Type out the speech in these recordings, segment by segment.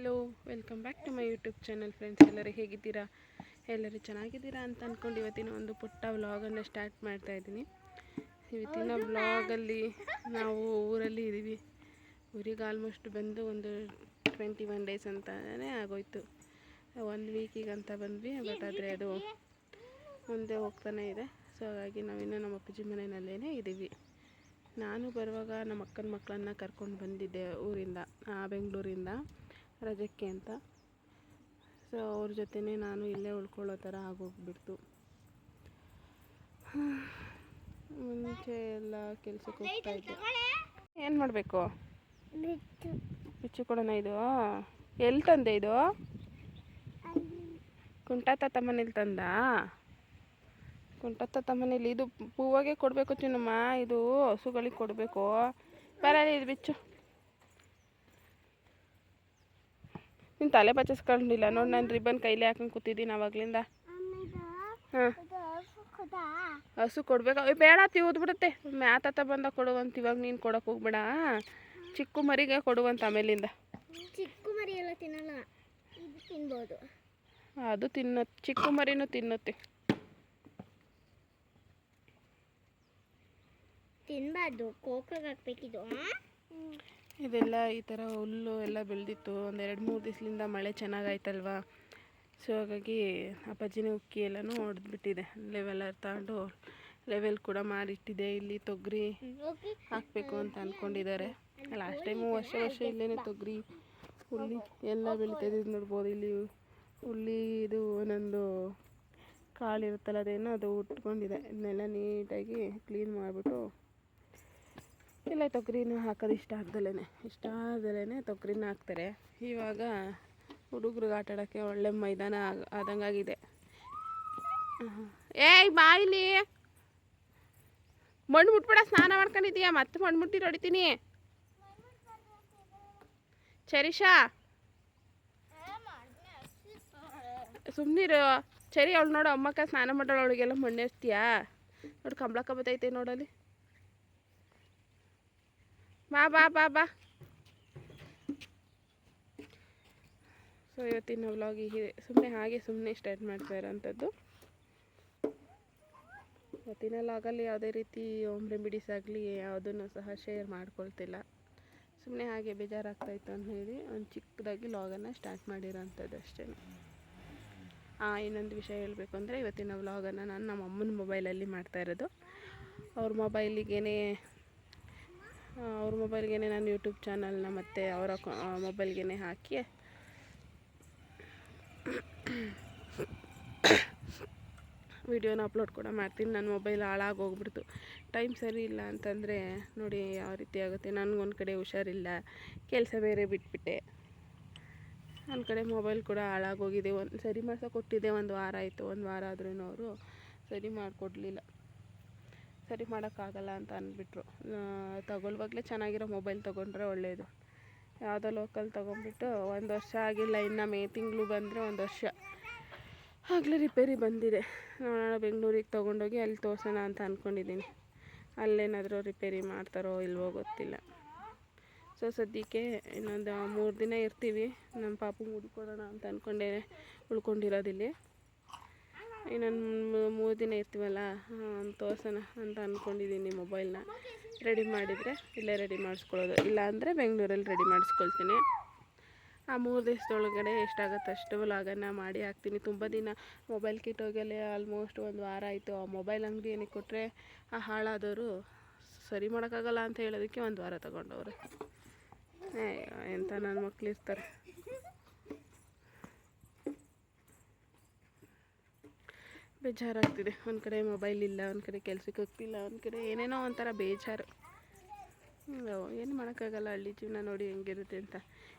Hello welcome back to my YouTube channel friends ಎಲ್ಲರೂ ಹೇಗಿದ್ದೀರಾ? ಎಲ್ಲರೂ ಚೆನ್ನಾಗಿದ್ದೀರಾ ಅಂತ ಅಂದ್ಕೊಂಡು ಇವತ್ತಿನ ಒಂದು ಪುಟ್ಟ ವ್ಲಾಗನ್ನು ಸ್ಟಾರ್ಟ್ ಮಾಡ್ತಾ ಇದ್ದೀನಿ. ಇವತ್ತಿನ ವ್ಲಾಗಲ್ಲಿ ನಾವು ಊರಲ್ಲಿ ಇದ್ದೀವಿ. ಊರಿಗೆ ಆಲ್ಮೋಸ್ಟ್ ಬಂದು ಒಂದು ಟ್ವೆಂಟಿ ಒನ್ ಡೇಸ್ ಅಂತಲೇ ಆಗೋಯ್ತು ಒನ್ ವೀಕಿಗಂತ ಬಂದ್ವಿ ಬಟ್ ಆದರೆ ಅದು ಮುಂದೆ ಹೋಗ್ತಾನೆ ಇದೆ. ಸೊ ಹಾಗಾಗಿ ನಾವಿನ್ನು ನಮ್ಮ ಅಪ್ಪಾಜಿ ಮನೆಯಲ್ಲೇ ಇದ್ದೀವಿ. ನಾನು ಬರುವಾಗ ನಮ್ಮ ಅಕ್ಕನ ಮಕ್ಕಳನ್ನ ಕರ್ಕೊಂಡು ಬಂದಿದ್ದೆ ಊರಿಂದ ಆ, ಬೆಂಗಳೂರಿಂದ. ರಜಕ್ಕೆ ಅಂತ. ಸೊ ಅವ್ರ ಜೊತೆನೇ ನಾನು ಇಲ್ಲೇ ಉಳ್ಕೊಳ್ಳೋ ಥರ ಆಗೋಗ್ಬಿಡ್ತು. ಮುಂಚೆ ಎಲ್ಲ ಕೆಲ್ಸಕ್ಕೆ ಹೋಗ್ತಾ ಇದ್ದೆ. ಏನು ಮಾಡಬೇಕು? ಬಿಚ್ಚು ಕೊಡೋಣ ಇದು. ಎಲ್ಲಿ ತಂದೆ ಇದು? ಕುಂಟಾತ ಮನೇಲಿ ತಂದ? ಕುಂಟತ್ತ ಮನೇಲಿ ಇದು ಹೂವಾಗೆ ಕೊಡಬೇಕು ಚಿನ್ನಮ್ಮ ಇದು ಹಸುಗಳಿಗೆ ಕೊಡಬೇಕು. ಬರಲಿ ಇದು ಬಿಚ್ಚು. ನೀನು ತಲೆ ಬಚ್ಚಿಸ್ಕೊಂಡಿಲ್ಲ ನೋಡಿ ನಾನು ರಿಬ್ಬನ್ ಕೈಲಿ ಹಾಕೊಂಡು ಕೂತಿದ್ದೀನಿ ಅವಾಗ್ಲಿಂದ. ಹಾಂ. ಹಸು ಕೊಡ್ಬೇಕು? ಅಯ್ಯೋ, ಬೇಡ ತಿವಿದ್ಬಿಡುತ್ತೆ ಮ್ಯಾತತ್ತ ಬಂದ ಕೊಡುವಂತ ಇವಾಗ ನೀನು ಕೊಡಕ್ಕೆ ಹೋಗ್ಬೇಡ. ಚಿಕ್ಕ ಮರಿಗೆ ಕೊಡುವಂತ ಆಮೇಲಿಂದ. ಚಿಕ್ಕ ಮರಿ ಎಲ್ಲ ತಿನ್ನಲ್ಲ. ಇದು ತಿನ್ಬೋದು. ಅದು ತಿನ್ನ ಚಿಕ್ಕ ಮರಿನೂ ತಿನ್ನುತ್ತೆ. ತಿನ್ಬಾರ್ದು. ಕೋಕಾಗ ಹಾಕ್ಬೇಕಿದು ಇದೆಲ್ಲ ಈ ಥರ ಹುಲ್ಲು ಎಲ್ಲ ಬೆಳೆದಿತ್ತು. ಒಂದು ಎರಡು ಮೂರು ದಿವಸದಿಂದ ಮಳೆ ಚೆನ್ನಾಗಾಯ್ತಲ್ವಾ? ಸೊ ಹಾಗಾಗಿ ಅಪ್ಪಾಜಿನೇ ಉಕ್ಕಿ ಎಲ್ಲನೂ ಹೊಡೆದ್ಬಿಟ್ಟಿದೆ ಲೆವೆಲ್ ತಗೊಂಡು ಲೆವೆಲ್ ಕೂಡ ಮಾಡಿಟ್ಟಿದೆ. ಇಲ್ಲಿ ತೊಗರಿ ಹಾಕಬೇಕು ಅಂತ ಅಂದ್ಕೊಂಡಿದ್ದಾರೆ ಲಾಸ್ಟ್ ಟೈಮು ವರ್ಷ ವರ್ಷ ಇಲ್ಲೇ ತೊಗರಿ, ಹುಲ್ಲಿ ಎಲ್ಲ ಬೆಳಿತಿದ್ದು ನೋಡ್ಬೋದು. ಇಲ್ಲಿ ಹುಲ್ಲಿ ಇದು ಒಂದೊಂದು ಕಾಳು ಇರುತ್ತಲ್ಲ ಅದೇನೋ ಅದು ಉಟ್ಕೊಂಡಿದೆ. ಇದನ್ನೆಲ್ಲ ನೀಟಾಗಿ ಕ್ಲೀನ್ ಮಾಡಿಬಿಟ್ಟು ಇಲ್ಲ, ತೊಗರಿನ ಹಾಕೋದು ಇಷ್ಟ ಆಗ್ದಲೇ ಇಷ್ಟ ಆಗ್ದಲೇ ತೊಗರಿನ ಹಾಕ್ತಾರೆ. ಇವಾಗ ಹುಡುಗ್ರಿಗೆ ಆಟ ಆಡೋಕ್ಕೆ ಒಳ್ಳೆ ಮೈದಾನ ಆದಂಗಾಗಿದೆ. ಏಯ್ ಬಾಯಿಲಿ ಮಣ್ಣು ಮುಟ್ಬೇಡ, ಸ್ನಾನ ಮಾಡ್ಕೊಂಡಿದ್ದೀಯಾ? ಮತ್ತೆ ಮಣ್ಣು ಮುಟ್ಟಿ ಹೊಡಿತೀನಿ. ಚರಿಷಾ ಸುಮ್ಮನಿರು ಚರಿ, ಅವಳು ನೋಡು, ಅಮ್ಮಕ್ಕ ಸ್ನಾನ ಮಾಡೋಳು, ಅವಳಿಗೆಲ್ಲ ಮಣ್ಣು ಎರ್ತೀಯಾ? ನೋಡಿ ಬತ್ತೈತೆ ನೋಡಲ್ಲಿ. ಬಾ ಬಾ ಬಾ ಬಾ. ಸೊ ಇವತ್ತಿನ ವ್ಲಾಗ್ ಹೀಗೆ ಸುಮ್ಮನೆ ಹಾಗೆ ಸುಮ್ಮನೆ ಸ್ಟಾರ್ಟ್ ಮಾಡ್ತಾ ಇರೋಂಥದ್ದು. ಇವತ್ತಿನ ವ್ಲಾಗಲ್ಲಿ ಯಾವುದೇ ರೀತಿ ಹೋಮ್ ರೆಮಿಡೀಸ್ ಆಗಲಿ ಯಾವುದನ್ನು ಸಹ ಶೇರ್ ಮಾಡ್ಕೊಳ್ತಿಲ್ಲ. ಸುಮ್ಮನೆ ಹಾಗೆ ಬೇಜಾರಾಗ್ತಾಯಿತ್ತು ಅಂತ ಹೇಳಿ ಒಂದು ಚಿಕ್ಕದಾಗಿ ಲಾಗನ್ನು ಸ್ಟಾರ್ಟ್ ಮಾಡಿರೋಂಥದ್ದು ಅಷ್ಟೇ. ಆ, ಇನ್ನೊಂದು ವಿಷಯ ಹೇಳಬೇಕು ಅಂದರೆ ಇವತ್ತಿನ ವ್ಲಾಗನ್ನು ನಾನು ನಮ್ಮ ಅಮ್ಮನ ಮೊಬೈಲಲ್ಲಿ ಮಾಡ್ತಾ ಇರೋದು. ಅವ್ರ ಮೊಬೈಲಿಗೇನೆ ಅವ್ರ ಮೊಬೈಲ್ಗೆ ನಾನು ಯೂಟ್ಯೂಬ್ ಚಾನಲ್ನ ಮತ್ತು ಅವರ ಮೊಬೈಲ್ಗೆ ಹಾಕಿ. ವಿಡಿಯೋನ ಅಪ್ಲೋಡ್ ಕೂಡ ಮಾಡ್ತೀನಿ. ನನ್ನ ಮೊಬೈಲ್ ಹಾಳಾಗೋಗ್ಬಿಡ್ತು. ಟೈಮ್ ಸರಿ ಇಲ್ಲ ಅಂತಂದರೆ ನೋಡಿ ಯಾವ ರೀತಿ ಆಗುತ್ತೆ. ನನಗೊಂದು ಕಡೆ ಹುಷಾರಿಲ್ಲ. ಕೆಲಸ ಬೇರೆ ಬಿಟ್ಬಿಟ್ಟೆ. ನನ್ನ ಕಡೆ ಮೊಬೈಲ್ ಕೂಡ ಹಾಳಾಗೋಗಿದೆ. ಒಂದು ಸರಿ ಮಾಡ್ಸೋಕೆ ಕೊಟ್ಟಿದ್ದೆ. ಒಂದು ವಾರ ಆಯಿತು. ಒಂದು ವಾರ ಆದ್ರೂ ಅವರು ಸರಿ ಮಾಡಿಕೊಡ್ಲಿಲ್ಲ. ಸರಿ ಮಾಡೋಕ್ಕಾಗಲ್ಲ ಅಂತ ಅಂದ್ಬಿಟ್ರು. ತಗೊಳ್ವಾಗಲೇ ಚೆನ್ನಾಗಿರೋ ಮೊಬೈಲ್ ತೊಗೊಂಡ್ರೆ ಒಳ್ಳೆಯದು ಯಾವುದೋ ಲೋಕಲ್ ತಗೊಂಡ್ಬಿಟ್ಟು ಒಂದು ವರ್ಷ ಆಗಿಲ್ಲ, ಇನ್ನು ಮೇ ತಿಂಗಳು ಬಂದರೆ ಒಂದು ವರ್ಷ ಆಗಲೇ ರಿಪೇರಿ ಬಂದಿದೆ. ನೋಡೋಣ ಬೆಂಗಳೂರಿಗೆ ತೊಗೊಂಡೋಗಿ ಅಲ್ಲಿ ತೋರಿಸೋಣ ಅಂತ ಅಂದ್ಕೊಂಡಿದ್ದೀನಿ ಅಲ್ಲೇನಾದರೂ ರಿಪೇರಿ ಮಾಡ್ತಾರೋ ಇಲ್ವೋ ಗೊತ್ತಿಲ್ಲ. ಸೊ ಸದ್ಯಕ್ಕೆ ಇನ್ನೊಂದು ಮೂರು ದಿನ ಇರ್ತೀವಿ. ನಮ್ಮ ಪಾಪು ಉಳ್ಕೊಡೋಣ ಅಂತ ಅಂದ್ಕೊಂಡೇ ಉಳ್ಕೊಂಡಿರೋದಿಲ್ಲಿ. ಇನ್ನೊಂದು ಮೂರು ದಿನ ಇರ್ತೀವಲ್ಲ ತೋರ್ಸೋಣ ಅಂತ ಅಂದ್ಕೊಂಡಿದ್ದೀನಿ ಮೊಬೈಲ್ನ ರೆಡಿ ಮಾಡಿದರೆ ಇಲ್ಲೇ ರೆಡಿ ಮಾಡಿಸ್ಕೊಳ್ಳೋದು. ಇಲ್ಲ ಅಂದರೆ ಬೆಂಗಳೂರಲ್ಲಿ ರೆಡಿ ಮಾಡಿಸ್ಕೊಳ್ತೀನಿ. ಆ ಮೂರು ದಿವಸದೊಳಗಡೆ ಎಷ್ಟಾಗುತ್ತೆ ಅಷ್ಟು ವ್ಲಾಗನ್ನು ಮಾಡಿ ಹಾಕ್ತೀನಿ. ತುಂಬ ದಿನ ಮೊಬೈಲ್ ಕಿಟ್ಟೋಗಲೇ ಆಲ್ಮೋಸ್ಟ್ ಒಂದು ವಾರ ಆಯಿತು. ಆ ಮೊಬೈಲ್ ಅಂಗಡಿ ಏನಕ್ಕೆ ಕೊಟ್ಟರೆ ಆ ಹಾಳಾದವರು ಸರಿ ಮಾಡೋಕ್ಕಾಗಲ್ಲ ಅಂತ ಹೇಳೋದಕ್ಕೆ ಒಂದು ವಾರ ತಗೊಂಡವ್ರೆ. ಎಂಥ ನನ್ನ ಮಕ್ಳು ಇರ್ತಾರೆ. ಬೇಜಾರಾಗ್ತಿದೆ. ಒಂದು ಕಡೆ ಮೊಬೈಲ್ ಇಲ್ಲ, ಒಂದು ಕಡೆ ಕೆಲ್ಸಕ್ಕೆ ಹೋಗ್ತಿಲ್ಲ, ಒಂದು ಕಡೆ ಏನೇನೋ ಒಂಥರ ಬೇಜಾರು. ಏನು ಮಾಡೋಕ್ಕಾಗಲ್ಲ, ಹಳ್ಳಿ ಜೀವನ ನೋಡಿ ಹೆಂಗಿರುತ್ತೆ ಅಂತ.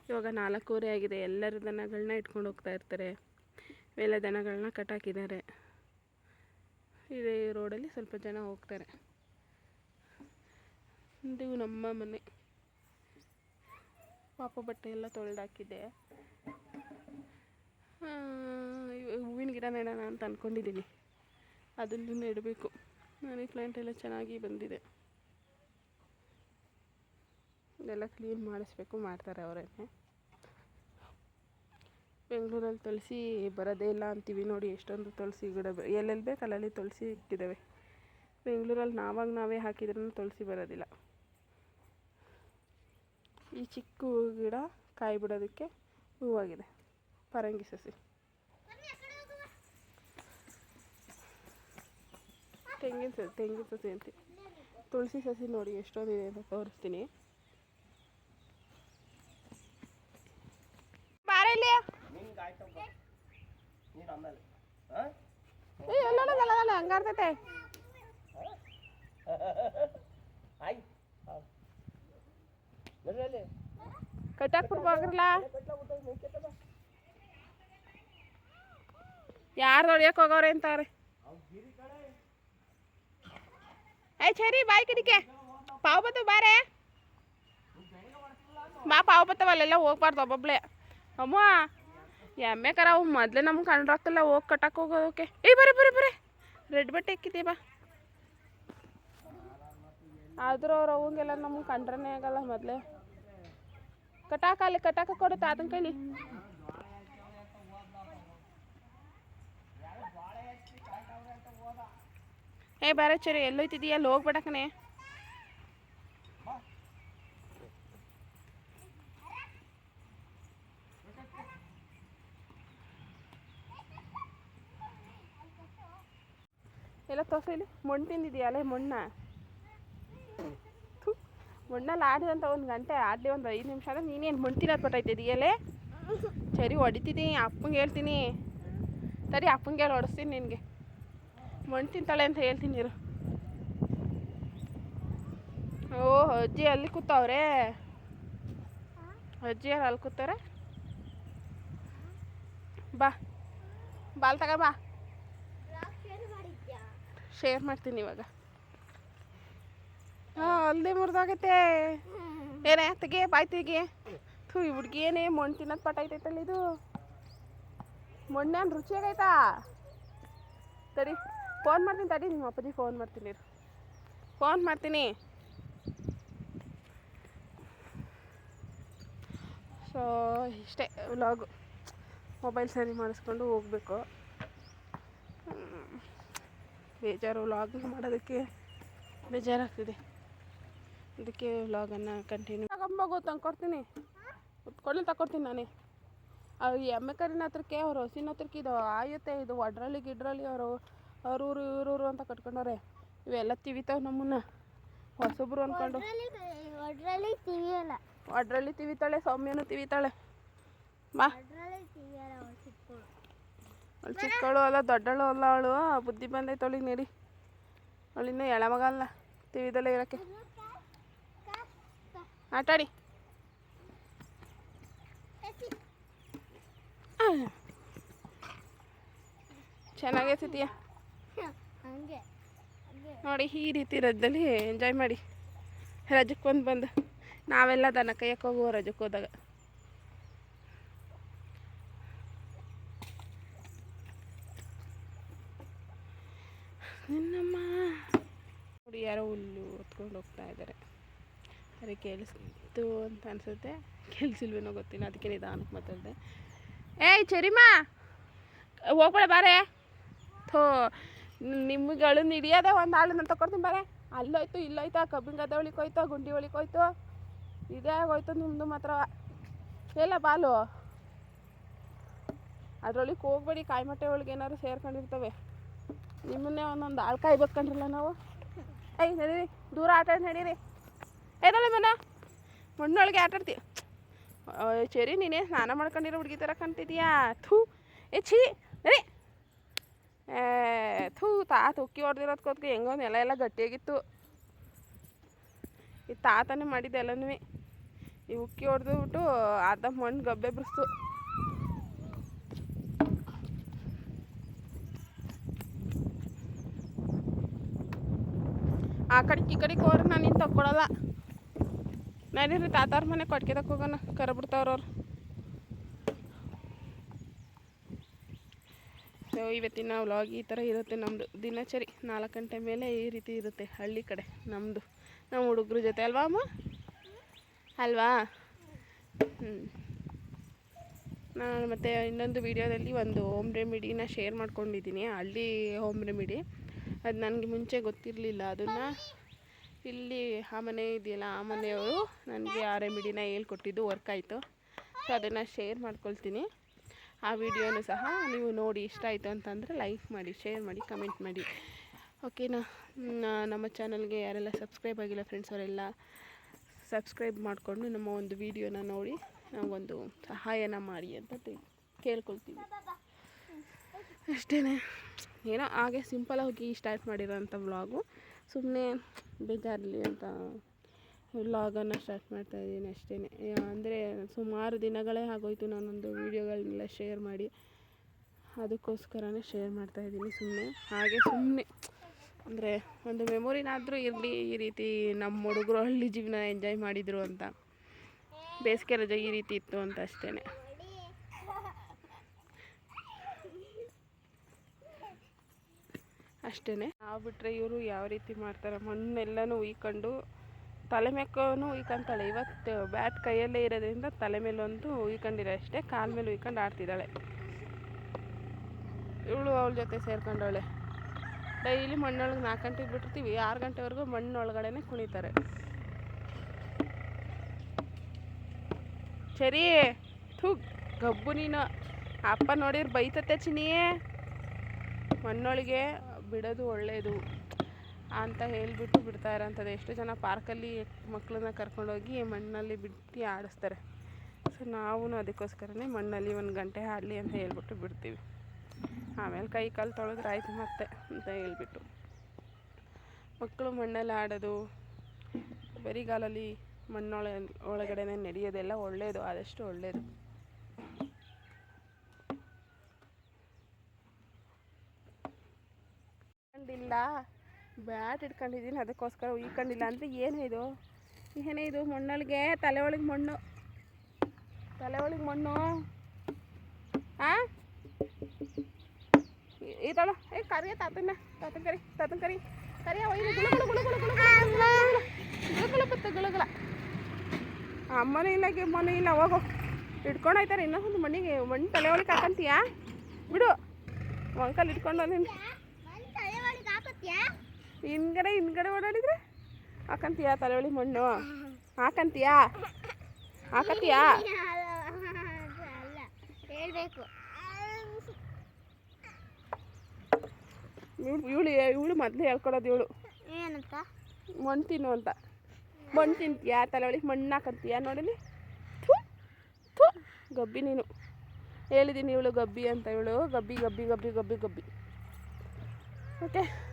ಇವಾಗ ನಾಲ್ಕೂವರೆ ಆಗಿದೆ, ಎಲ್ಲರ ದನಗಳನ್ನ ಇಟ್ಕೊಂಡು ಹೋಗ್ತಾ ಇರ್ತಾರೆ. ಎಲ್ಲ ದನಗಳನ್ನ ಕಟ್ಟಾಕಿದ್ದಾರೆ. ಇದೇ ರೋಡಲ್ಲಿ ಸ್ವಲ್ಪ ಜನ ಹೋಗ್ತಾರೆ. ಇದು ನಮ್ಮ ಮನೆ. ಪಾಪ ಬಟ್ಟೆ ಎಲ್ಲ ತೊಳೆದಾಕಿದ್ದೆ. ಗಿಡ ನೆಡೋಣ ಅಂತ ಅಂದ್ಕೊಂಡಿದ್ದೀನಿ ಅದನ್ನು ನೆಡಬೇಕು. ಮನಿ ಪ್ಲ್ಯಾಂಟ್ ಎಲ್ಲ ಚೆನ್ನಾಗಿ ಬಂದಿದೆ. ಇದೆಲ್ಲ ಕ್ಲೀನ್ ಮಾಡಿಸ್ಬೇಕು ಮಾಡ್ತಾರೆ ಅವರೇ. ಬೆಂಗಳೂರಲ್ಲಿ ತುಳಸಿ ಬರೋದೇ ಇಲ್ಲ ಅಂತೀವಿ ನೋಡಿ, ಎಷ್ಟೊಂದು ತುಳಸಿ ಗಿಡ ಎಲ್ಲೆಲ್ಲಿ ಬೇಕು ಅಲ್ಲಲ್ಲಿ ತುಳಸಿ ಇಟ್ಟಿದ್ದಾವೆ. ಬೆಂಗಳೂರಲ್ಲಿ ನಾವಾಗ ನಾವೇ ಹಾಕಿದ್ರೂ ತುಳಸಿ ಬರೋದಿಲ್ಲ. ಈ ಚಿಕ್ಕ ಗಿಡ ಕಾಯಿ ಬಿಡೋದಕ್ಕೆ ಹೂವಾಗಿದೆ. ಪರಂಗಿ ಸಸಿ. ತೆಂಗಿನ ಸಸಿ ತೆಂಗಿನ ಸಸಿ ಅಂತ. ತುಳಸಿ ಸಸಿ ನೋಡಿ ಎಷ್ಟೊಂದಿದೆ ಅಂತ ತೋರಿಸ್ತೀನಿ. ಹಂಗಾರ್ತೈತೆ ಕಟ್ಟಾಕ್ಬಿಡ್ಬಾಗ್ರಲ್ಲ ಯಾರು ಹೊಡಿಯಕ್ಕೆ ಹೋಗೋರೆ ಅಂತಾರೆ. ಏ ಸರಿ ಬಾಯ್ ಕಡಿಕೆ ಪಾವು ಬತ್ತು ಬಾರೆ ಬಾ ಪಾವು ಬತ್ತವ ಅಲ್ಲೆಲ್ಲ ಹೋಗ್ಬಾರ್ದು ಒಬ್ಬೊಬ್ಳೆ ಅಮ್ಮ ಎಮ್ಮೆ ಕರ ಅವು ಮೊದಲೇ ನಮ್ಗೆ ಕಂಡ್ರಾಗ್ತಿಲ್ಲ ಹೋಗಿ ಕಟ್ಟಕ್ಕೆ ಹೋಗೋದಕ್ಕೆ ಏಯ್ ಬರ್ರಿ ಬರ್ರಿ ಬರ್ರಿ ರೆಡ್ ಬಟ್ಟೆ ಇಕ್ಕಿದ್ದೆ ಬಾ ಆದರೂ ಅವ್ರು ಅವಂಗೆಲ್ಲ ನಮ್ಗೆ ಕಂಡ್ರನೇ ಆಗಲ್ಲ ಮೊದಲೇ ಕಟಾಕ ಅಲ್ಲಿ ಕಟಾಕ ಕೊಡು ತಾತನ ಕೈಲಿ ಏ ಬಾರ ಚರಿ ಎಲ್ಲೋಯ್ತಿದೀಯ ಅಲ್ಲಿ ಹೋಗ್ಬಿಡಕನೆ ಎಲ್ಲ ತೋರ್ಸು ಇಲ್ಲಿ. ಮಣ್ಣು ತಿಂದಿದೀಯ? ಅಲ್ಲೇ ಮಣ್ಣ? ಥು, ಮಣ್ಣಲ್ಲಿ ಆಡಿದಂತ ಒಂದು ಗಂಟೆ ಆಡಲಿ ಒಂದು ಐದು ನಿಮಿಷ ಆದರೆ ನೀನೇನು ಮಣ್ಣು ತಿನ್ನೋದು ಬರ್ತೈತಿದೆಯಲ್ಲೇ ಸರಿ ಹೊಡಿತೀನಿ ಅಪ್ಪಂಗೆ ಹೇಳ್ತೀನಿ. ಸರಿ ಅಪ್ಪಂಗೆ ಹೇಳಿ ಹೊಡಿಸ್ತೀನಿ ನಿನಗೆ. ಮಣ್ಣು ತಿಂತಾಳೆ ಅಂತ ಹೇಳ್ತೀನಿ ಇರು. ಓ, ಅಜ್ಜಿ ಅಲ್ಲಿ ಕೂತವ್ರೆ. ಅಜ್ಜಿ ಅಲ್ಲಿ ಕೂತಾರೆ ಬಾ. ಬಾಲ್ ತಗ ಬಾ. ಶೇರ್ ಮಾಡ್ತೀನಿ ಇವಾಗ. ಹಾಂ ಅಲ್ಲದೆ ಮುರಿದಾಗತ್ತೆ ಏನೇ, ತೆಗೆ, ಬಾಯ್ ತೆಗೆ. ಥೂ, ಈ ಹುಡ್ಗಿ ಏನೇ ಮಣ್ಣು ತಿನ್ನೋದು ಪಟ ಐತೈತಲ್ಲ ಇದು ಮಣ್ಣೇನು ರುಚಿಯಾಗೈತಾ? ತಡಿ. ಫೋನ್ ಮಾಡ್ತೀನಿ ತಡಿ, ನಿಮ್ಮ ಅಪ್ಪಾಜಿ ಫೋನ್ ಮಾಡ್ತೀನಿ ಫೋನ್ ಮಾಡ್ತೀನಿ. ಸೊ ಇಷ್ಟೇ ವ್ಲಾಗು ಮೊಬೈಲ್ ಸರಿ ಮಾಡಿಸ್ಕೊಂಡು ಹೋಗ್ಬೇಕು. ಬೇಜಾರು ವ್ಲಾಗ್ ಮಾಡೋದಕ್ಕೆ ಬೇಜಾರಾಗ್ತಿದೆ. ಅದಕ್ಕೆ ವ್ಲಾಗನ್ನು ಕಂಟಿನ್ಯೂ ತಗೊಂಬೋಗು ತಂದ್ಕೊಡ್ತೀನಿ ಉತ್ಕೊಳ್ಳಿ ತಗೊಡ್ತೀನಿ ನಾನೇ. ಅವು ಈ ಎಮ್ಮೆ ಕರಿನ ಹತ್ರಕ್ಕೆ, ಅವ್ರು ಹಸಿನ ಹತ್ರಕ್ಕೆ ಇದು ಆಯುತ್ತೆ, ಇದು ಒಡ್ರಲ್ಲಿ ಗಿಡ್ರಲ್ಲಿ ಅವರು. ಅವ್ರೂರು ಇವ್ರೂರು ಅಂತ ಕಟ್ಕೊಂಡವ್ರೆ. ಇವೆಲ್ಲ ತಿವಿತಾವೆ ನಮ್ಮನ್ನ. ಹೊಸಬ್ರು ಅಂದ್ಕೊಂಡು ಒಡ್ರಲ್ಲಿ ತಿವಿಯಲ್ಲ. ಒಡ್ರಲ್ಲಿ ತಿವಿತಾಳೆ ಸೌಮ್ಯನೂ ತಿವಿತಾಳೆ. ಬಾ ಅವ್ಳು ಚಿಕ್ಕಳು ಅಲ್ಲ ದೊಡ್ಡಳು ಅಲ್ಲ ಅವಳು. ಬುದ್ಧಿ ಬಂದೈತೆ ಅವಳಿಗೆ ನೀಡಿ. ಅವಳಿನ್ನೂ ಎಳೆ ಮಗ ಅಲ್ಲ ತಿವಿದಲ್ಲೇ ಇರಕ್ಕೆ. ಆಟಾಡಿ. ಚೆನ್ನಾಗೈತಿದೆಯಾ ನೋಡಿ, ಈ ರೀತಿ ರಜದಲ್ಲಿ ಎಂಜಾಯ್ ಮಾಡಿ. ರಜಕ್ಕೆ ಬಂದು ಬಂದು. ನಾವೆಲ್ಲ ದನ ಕೈಯಕ್ಕೆ ಹೋಗುವ ರಜಕ್ಕೆ ಹೋದಾಗ. ನಿನ್ನಮ್ಮ. ನೋಡಿ, ಯಾರೋ ಹುಲ್ಲು ಹೊತ್ಕೊಂಡು ಹೋಗ್ತಾ ಇದ್ದಾರೆ ಅದೇ ಕೇಳಿಸ್ತು ಅಂತ ಅನ್ಸುತ್ತೆ. ಕೇಳಿಸಿಲ್ವೇನೋ ಗೊತ್ತಿಲ್ಲ, ಅದಕ್ಕೆ ನಿಧಾನಕ್ಕೆ ಮಾತಾಡಿದೆ. ಏಯ್, ಚರಿಮಾ! ಹೋಗ್ಬೇಡ, ಬಾರೇ. ಥೋ ನಿಮ್ಗಳು ಹಿಡಿಯೋದ ಒಂದು ನಾನು ತಗೊಡ್ತೀನಿ ಬರ. ಅಲ್ಲೋಯ್ತು, ಇಲ್ಲೋಯ್ತು ಕಬ್ಬಿನ ಗದ್ದೆ ಒಳಿಗೆ ಹೋಯ್ತು ಗುಂಡಿ ಒಳಿಗೆ ಹೋಯ್ತು. ಇದೇ ಹೋಯ್ತು ನಿಮ್ಮದು ಮಾತ್ರ. ಎಲ್ಲ ಬಾಲು. ಅದ್ರೊಳಗೆ ಹೋಗ್ಬೇಡಿ, ಕಾಯಿಮಟ್ಟೆ ಒಳಗೆ ಏನಾದ್ರು ಸೇರ್ಕೊಂಡಿರ್ತವೆ. ನಿಮ್ಮನ್ನೇ ಒಂದೊಂದು ಆಳು ಕಾಯ್ಬೇಕಂಡ್ರಲ್ಲ ನಾವು. ಏಯ್, ನಡೀರಿ, ದೂರ ಆಟ ನಡೀರಿ. ಏನಲ್ಲ ಮನ, ಮಣ್ಣೊಳಗೆ ಆಟಾಡ್ತಿ ಸರಿ ನೀನೇ ಸ್ನಾನ ಮಾಡ್ಕೊಂಡಿರೋ ಹುಡುಗಿ ಥರ ಕಾಣ್ತಿದ್ಯಾ? ಥೂ. ಏ ಛೀ, ನಡಿ. ಥೂ ತಾತ ಉಕ್ಕಿ ಹೊಡೆದಿರೋದು ಕೂತ್ಕೊ, ಹೆಂಗೋ ನೆಲ ಎಲ್ಲ ಗಟ್ಟಿಯಾಗಿತ್ತು. ಈ ತಾತನೇ ಮಾಡಿದ್ದೆ ಎಲ್ಲನೂ ಈ ಉಕ್ಕಿ ಹೊಡೆದು ಬಿಟ್ಟು ಅರ್ಧ ಮಣ್ಣು ಗಬ್ಬೆ ಬಿಡಿಸ್ತು ಆ ಕಡೆಗೆ ಈ ಕಡೆಗೆ ಹೋದ್ರೆ ನಾನು ಇನ್ನು ತಗೊಳಲ್ಲ ನಡೀರಿ ತಾತಾರ ಮನೆ ಕೊಟ್ಟಿಗೆ ಬಿಡ್ತಾವ್ರೆ ಹೋಗೋಣ ಕರ ಬಿಡ್ತಾವ್ರವ್ರು ಸೊ ಇವತ್ತಿನ ವ್ಲಾಗ್ ಈ ಥರ ಇರುತ್ತೆ ನಮ್ಮದು ದಿನಚರಿ ನಾಲ್ಕು ಗಂಟೆ ಮೇಲೆ ಈ ರೀತಿ ಇರುತ್ತೆ ಹಳ್ಳಿ ಕಡೆ ನಮ್ಮದು ನಮ್ಮ ಹುಡುಗ್ರ ಜೊತೆ ಅಲ್ವಾ ಅಮ್ಮ? ಅಲ್ವಾ? ನಾನು ಮತ್ತು ಇನ್ನೊಂದು ವೀಡಿಯೋದಲ್ಲಿ ಒಂದು ಹೋಮ್ ರೆಮಿಡಿನ ಶೇರ್ ಮಾಡ್ಕೊಂಡಿದ್ದೀನಿ, ಹಳ್ಳಿ ಹೋಮ್ ರೆಮಿಡಿ ಅದು ನನಗೆ ಮುಂಚೆ ಗೊತ್ತಿರಲಿಲ್ಲ ಅದನ್ನು. ಇಲ್ಲಿ ಆ ಮನೆ ಇದೆಯಲ್ಲ, ಆ ಮನೆಯವರು ನನಗೆ ಆ ರೆಮಿಡಿನ ಹೇಳ್ಕೊಟ್ಟಿದ್ದು ವರ್ಕ್ ಆಯಿತು. ಸೊ ಅದನ್ನು ಶೇರ್ ಮಾಡ್ಕೊಳ್ತೀನಿ. ಆ ವಿಡಿಯೋನು ಸಹ ನೀವು ನೋಡಿ ಇಷ್ಟ ಆಯಿತು ಅಂತಂದರೆ ಲೈಕ್ ಮಾಡಿ, ಶೇರ್ ಮಾಡಿ, ಕಮೆಂಟ್ ಮಾಡಿ. ಓಕೆನಾ? ನಮ್ಮ ಚಾನಲ್ಗೆ ಯಾರೆಲ್ಲ ಸಬ್ಸ್ಕ್ರೈಬ್ ಆಗಿಲ್ಲ ಫ್ರೆಂಡ್ಸ್ ಅವರೆಲ್ಲ ಸಬ್ಸ್ಕ್ರೈಬ್ ಮಾಡಿಕೊಂಡು ನಮ್ಮ ಒಂದು ವಿಡಿಯೋನ ನೋಡಿ ನಮಗೊಂದು ಸಹಾಯನ ಮಾಡಿ ಅಂತ ಕೇಳ್ಕೊಳ್ತೀವಿ. ಅಷ್ಟೇ ಏನೋ ಹಾಗೆ ಆಗಿ ಸ್ಟಾರ್ಟ್ ಮಾಡಿರೋಂಥ ವ್ಲಾಗು ಸುಮ್ಮನೆ ಬೇಜಾರಲಿ ಅಂತ ವ್ಲಾಗನ್ನು ಸ್ಟಾರ್ಟ್ ಮಾಡ್ತಾಯಿದ್ದೀನಿ ಅಷ್ಟೇ ಅಂದರೆ ಸುಮಾರು ದಿನಗಳೇ ಆಗೋಯ್ತು ನಾನೊಂದು ವೀಡಿಯೋಗಳನ್ನೆಲ್ಲ ಶೇರ್ ಮಾಡಿ. ಅದಕ್ಕೋಸ್ಕರನೇ ಶೇರ್ ಮಾಡ್ತಾಯಿದ್ದೀನಿ ಸುಮ್ಮನೆ ಹಾಗೆ ಸುಮ್ಮನೆ ಅಂದರೆ ಒಂದು ಮೆಮೊರಿನಾದರೂ ಇರಲಿ, ಈ ರೀತಿ ನಮ್ಮ ಹುಡುಗರು ಹಳ್ಳಿ ಜೀವನ ಎಂಜಾಯ್ ಮಾಡಿದರು ಅಂತ. ಬೇಸಿಗೆ ರಜೆ ಈ ರೀತಿ ಇತ್ತು ಅಂತ ಅಷ್ಟೇ ಅಷ್ಟೇ ನಾವು ಬಿಟ್ಟರೆ ಇವರು ಯಾವ ರೀತಿ ಮಾಡ್ತಾರೆ ಮಣ್ಣೆಲ್ಲನೂ ಉಯ್ಕೊಂಡು ತಲೆ ಮೇಕೋನು ಉಯ್ಕೊಂತಾಳೆ. ಇವತ್ತು ಬ್ಯಾಟ್ ಕೈಯಲ್ಲೇ ಇರೋದ್ರಿಂದ ತಲೆ ಮೇಲೊಂದು ಉಯ್ಕೊಂಡಿರೋ ಅಷ್ಟೇ, ಕಾಲ ಮೇಲೆ ಉಯ್ಕೊಂಡು ಆಡ್ತಿದ್ದಾಳೆ. ಇವಳು ಅವಳ ಜೊತೆ ಸೇರ್ಕೊಂಡವಳೆ. ಡೈಲಿ ಮಣ್ಣೊಳಗೆ ನಾಲ್ಕು ಗಂಟೆಗೆ ಬಿಟ್ಟಿರ್ತೀವಿ, ಆರು ಗಂಟೆವರೆಗೂ ಮಣ್ಣೊಳಗಡೆನೆ ಕುಣಿತಾರೆ. ಸರಿ ಥೂ, ಗಬ್ಬು ನೀನು. ಅಪ್ಪ ನೋಡಿರ್ ಬೈತತ್ತೆ ಚಿನಿಯೇ ಮಣ್ಣೊಳಗೆ ಬಿಡೋದು ಒಳ್ಳೆಯದು ಅಂತ ಹೇಳಿಬಿಟ್ಟು ಬಿಡ್ತಾ ಇರೋಂಥದ್ದು. ಎಷ್ಟು ಜನ ಪಾರ್ಕಲ್ಲಿ ಮಕ್ಕಳನ್ನ ಕರ್ಕೊಂಡೋಗಿ ಮಣ್ಣಲ್ಲಿ ಬಿಟ್ಟು ಆಡಿಸ್ತಾರೆ. ಸೊ ನಾವೂ ಅದಕ್ಕೋಸ್ಕರನೇ ಮಣ್ಣಲ್ಲಿ ಒಂದು ಗಂಟೆ ಆಡಲಿ ಅಂತ ಹೇಳ್ಬಿಟ್ಟು ಬಿಡ್ತೀವಿ. ಆಮೇಲೆ ಕೈ ಕಾಲು ತೊಳೆದ್ರೆ ಆಯಿತು ಮತ್ತೆ ಅಂತ ಹೇಳ್ಬಿಟ್ಟು. ಮಕ್ಕಳು ಮಣ್ಣಲ್ಲಿ ಆಡೋದು, ಬರಿಗಾಲಲ್ಲಿ ಮಣ್ಣೊಳ, ಒಳಗಡೆನೆ ನಡೆಯೋದೆಲ್ಲ ಒಳ್ಳೆಯದು ಆದಷ್ಟು ಒಳ್ಳೆಯದು ಇಟ್ಕೊಂಡಿಲ್ಲ ಬ್ಯಾಟ್ ಇಟ್ಕೊಂಡಿದ್ದೀನಿ ಅದಕ್ಕೋಸ್ಕರ ಉಯ್ಕೊಂಡಿಲ್ಲ. ಅಂದರೆ ಏನೇ ಇದು? ಏನೇ ಇದು ಮಣ್ಣೊಳಗೆ? ತಲೆ ಒಳಗೆ ಮಣ್ಣು. ತಲೆ ಒಳಗೆ ಮಣ್ಣು. ಆ? ಇದಳ ಏ, ಕರಿಯ ತಾತನ್ನ. ತಾತನ ಕರಿ ತಾತನ ಕರಿ. ಕರಿಯ ಒಯ್ದು ಗುಳು ಗುಳು ಗುಳು ಗುಳು ಗುಳು ಗುಳು ಗುಳು ಬತ್ತ ಗುಳುಗುಳ ಅಮ್ಮನೂ ಇಲ್ಲ, ಗಿಮ್ಮನೂ ಇಲ್ಲ. ಹೋಗು. ಇಟ್ಕೊಂಡು ಹೋಯ್ತಾರೆ. ಇನ್ನೊಂದು ಮಣ್ಣಿಗೆ ಮಣ್ಣು ತಲೆ ಒಳಗೆ ಹಾಕಂತೀಯಾ? ಬಿಡು. ಅಂಕಲ್ ಇಟ್ಕೊಂಡು ನೀನು ಮಣ್ಣ್ ತಲೆ ಒಳಗ್ ಹಾಕತ್ಯಾ? ಹಿಂದ್ಗಡೆ ಹಿಂದ್ಗಡೆ ಓಡಾಡಿದ್ರೆ? ಹಾಕಂತೀಯಾ ತಲೆ ಒಳಗೆ ಮಣ್ಣು? ಹಾಕಂತೀಯಾ? ಹಾಕತೀಯ? ಹೇಳ್ಬೇಕು. ಇವಳು ಇವಳು ಮೊದ್ಲು ಹೇಳ್ಕೊಡೋದು ಇವಳು. ಏನಂತ? ಮಣ್ಣು ತಿನ್ನು ಅಂತ. ಮಣ್ಣು ತಿಂತೀಯಾ? ತಲೆ ಒಳಗೆ ಮಣ್ಣು ಹಾಕಂತೀಯಾ ನೋಡಲಿ ಥೂ ಥು ಗಬ್ಬಿ ನೀನು. ಹೇಳಿದ್ದೀನಿ ಇವಳು ಗಬ್ಬಿ ಅಂತ ಇವಳು. ಗಬ್ಬಿ ಗಬ್ಬಿ ಗಬ್ಬಿ ಗಬ್ಬಿ ಗಬ್ಬಿ. ಓಕೆ.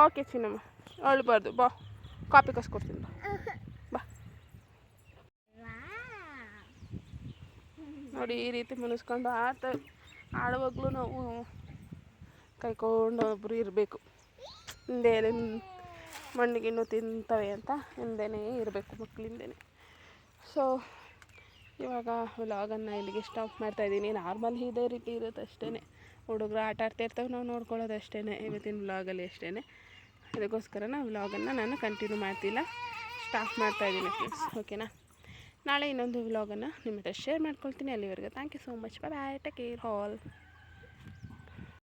ಓಕೆ ಚಿನ್ನಮ್ಮ ಅಳ್ಬಾರ್ದು. ಬಾ. ಕಾಪಿ ಕಸ್ಕೊಡ್ತೀನಿ ಬಾ. ಬಾ. ನೋಡಿ, ಈ ರೀತಿ ಮುನಿಸ್ಕೊಂಡು ಆಟ ಆಡುವಾಗಲೂ ನಾವು ಕೈಕೊಂಡು ಒಬ್ಬರು ಇರಬೇಕು. ಹಿಂದೆ ಮಣ್ಣಿಗಿನ್ನೂ ತಿಂತವೆ ಅಂತ ಹಿಂದೆನೇ ಇರಬೇಕು ಮಕ್ಕಳಿಂದನೇ. ಸೊ ಇವಾಗ ವ್ಲಾಗನ್ನು ಇಲ್ಲಿಗೆ ಸ್ಟಾಪ್ ಮಾಡ್ತಾಯಿದ್ದೀನಿ ನಾರ್ಮಲ್ ಇದೇ ರೀತಿ ಇರುತ್ತೆ ಅಷ್ಟೇ ಹುಡುಗರು ಆಟ ಆಡ್ತಾ ಇರ್ತವೆ, ನಾವು ನೋಡ್ಕೊಳ್ಳೋದು ಅಷ್ಟೇ ಇವತ್ತಿನ ವ್ಲಾಗಲ್ಲಿ ಅಷ್ಟೇ ಅದಕ್ಕೋಸ್ಕರ ನಾನು ವ್ಲಾಗನ್ನು ನಾನು ಕಂಟಿನ್ಯೂ ಮಾಡ್ತಿಲ್ಲ. ಸ್ಟಾಪ್ ಮಾಡ್ತಾ ಇದ್ದೀನಿ ಫ್ರೆಂಡ್ಸ್ ಓಕೆನಾ ನಾಳೆ ಇನ್ನೊಂದು ವ್ಲಾಗನ್ನು ನಿಮ್ಮ ಹತ್ರ ಶೇರ್ ಮಾಡ್ಕೊಳ್ತೀನಿ. ಅಲ್ಲಿವರೆಗೆ thank you so much bye take care hall